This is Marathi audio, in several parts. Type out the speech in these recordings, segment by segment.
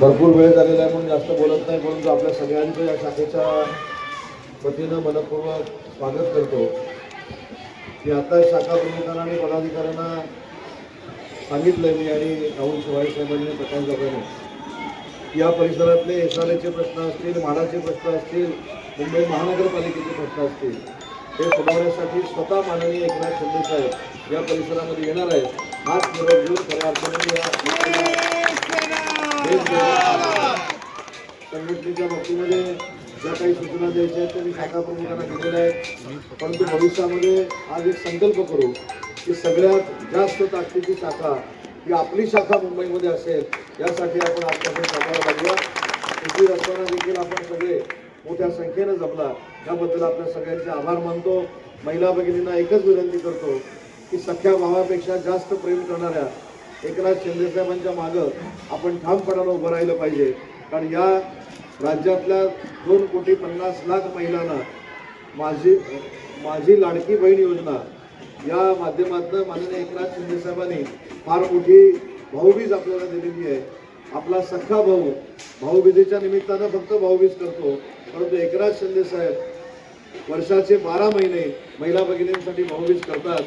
भरपूर वेळ झालेला आहे म्हणून जास्त बोलत नाही परंतु आपल्या सगळ्यांचं या शाखेच्या वतीनं मनपूर्वक स्वागत करतो. की आता शाखा प्रमुखांना आणि पदाधिकाऱ्यांना सांगितलंय मी आणि राहुल शिवाजी साहेबांनी प्रकाश जाधवने या परिसरातले एस आर एचे प्रश्न असतील म्हाडाचे प्रश्न असतील मुंबई महानगरपालिकेचे प्रश्न असतील हे सोडवण्यासाठी स्वतः माननीय एकनाथ शिंदे साहेब या परिसरामध्ये येणार आहेत. हाच निरोप घेऊन खऱ्या अर्थाने संघटनेच्या बाबतीमध्ये ज्या काही सूचना द्यायच्या आहेत त्या मी शाखा प्रमुखांना दिलेल्या आहेत परंतु भविष्यामध्ये आज एक संकल्प करू की सगळ्यात जास्त ताकदीची शाखा ही आपली शाखा मुंबईमध्ये असेल यासाठी आपण आजपासून कामाला लागूया उशीर असताना देखील आपण सगळे मोठ्या संख्येनं जमला याबद्दल आपल्या सगळ्यांचे आभार मानतो. महिला भगिनींना एकच विनंती करतो की सख्या भावापेक्षा जास्त प्रेम करणाऱ्या एकनाथ शिंदे साहेबांच्या मागं आपण ठामपणानं उभं राहिलं पाहिजे. कारण या राज्यातल्या दोन कोटी पन्नास लाख महिलांना माझी माझी लाडकी बहीण योजना या माध्यमातून माननीय एकनाथ शिंदे साहेबांनी फार मोठी भाऊबीज आपल्याला दिलेली आहे. आपला सख्खा भाऊ भाऊबीजेच्या निमित्तानं फक्त भाऊबीज करतो. परंतु एकनाथ शिंदे साहेब वर्षाचे बारा महिने महिला भगिनींसाठी भाऊबीज करतात.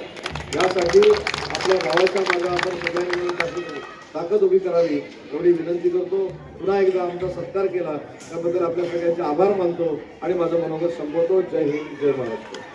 यासाठी आपल्या गावाच्या माझा आपण सगळ्यांनी मिळून ताकद ताकद उभी करावी एवढी विनंती करतो. पुन्हा एकदा आमचा सत्कार केला त्याबद्दल आपल्या सगळ्यांचे आभार मानतो आणि माझं मनोगत संपवतो. जय हिंद जय महाराष्ट्र.